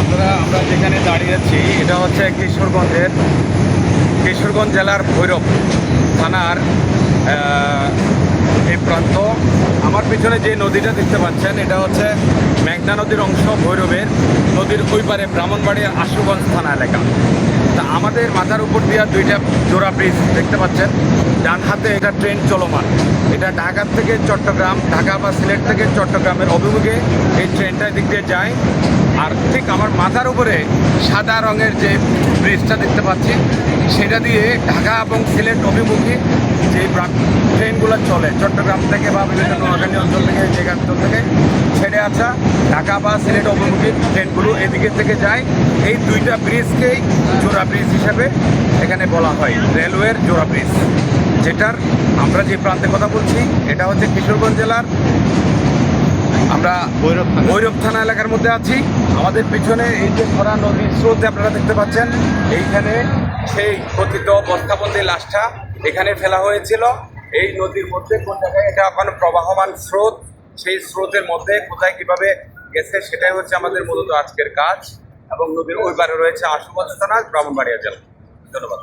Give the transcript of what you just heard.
আপনারা আমরা যেখানে দাঁড়িয়ে আছি এটা হচ্ছে কিশোরগঞ্জের কিশোরগঞ্জ জেলার ভৈরব থানার আহ, এই প্রান্ত আমার পিছনে যে নদীটা দেখতে পাচ্ছেন, এটা হচ্ছে মেঘনা নদীর অংশ ভৈরবের। নদীর ওই পারে ব্রাহ্মণবাড়ির আশুগঞ্জ থানা এলাকা। তা আমাদের মাথার উপর দিয়ে দুইটা জোড়া ব্রিজ দেখতে পাচ্ছেন। ডান হাতে এটা ট্রেন চলমান। এটা ঢাকার থেকে চট্টগ্রাম, ঢাকা বা সিলেট থেকে চট্টগ্রামের অভিমুখে এই ট্রেনটা দিক দিয়ে যায়। আর ঠিক আমার মাথার উপরে সাদা রঙের যে ব্রিজটা দেখতে পাচ্ছি, সেটা দিয়ে ঢাকা এবং সিলেট অভিমুখী যে ট্রেনগুলো চলে, চট্টগ্রাম থেকে বা বিভিন্ন নোয়াখালী অঞ্চল থেকে, যে অঞ্চল থেকে ছেড়ে আসা ঢাকা বা সিলেট অভিমুখী ট্রেনগুলো এদিকে থেকে যায়। এই দুইটা ব্রিজকেই জোড়া ব্রিজ হিসেবে এখানে বলা হয় রেলওয়ের জোড়া ব্রিজ যেটার আমরা যে প্রান্তে কথা বলছি, এটা হচ্ছে কিশোরগঞ্জ জেলার আমরা ভৈরব থানা। এলাকার মধ্যে আছি। আমাদের পিছনে এই যে খরা নদীর স্রোতে আপনারা দেখতে পাচ্ছেন এইখানে সেই কথিত বস্তাবন্দি লাশটা এখানে ফেলা হয়েছিল। এই নদীর মধ্যে কোন জায়গায় এটা এখন প্রবাহমান স্রোত সেই স্রোতের মধ্যে কোথায় কীভাবে গেছে সেটাই হচ্ছে আমাদের মূলত আজকের কাজ এবং নদীর ওই পারে রয়েছে আশুগঞ্জ থানা ব্রাহ্মণবাড়িয়া জেলা। ধন্যবাদ।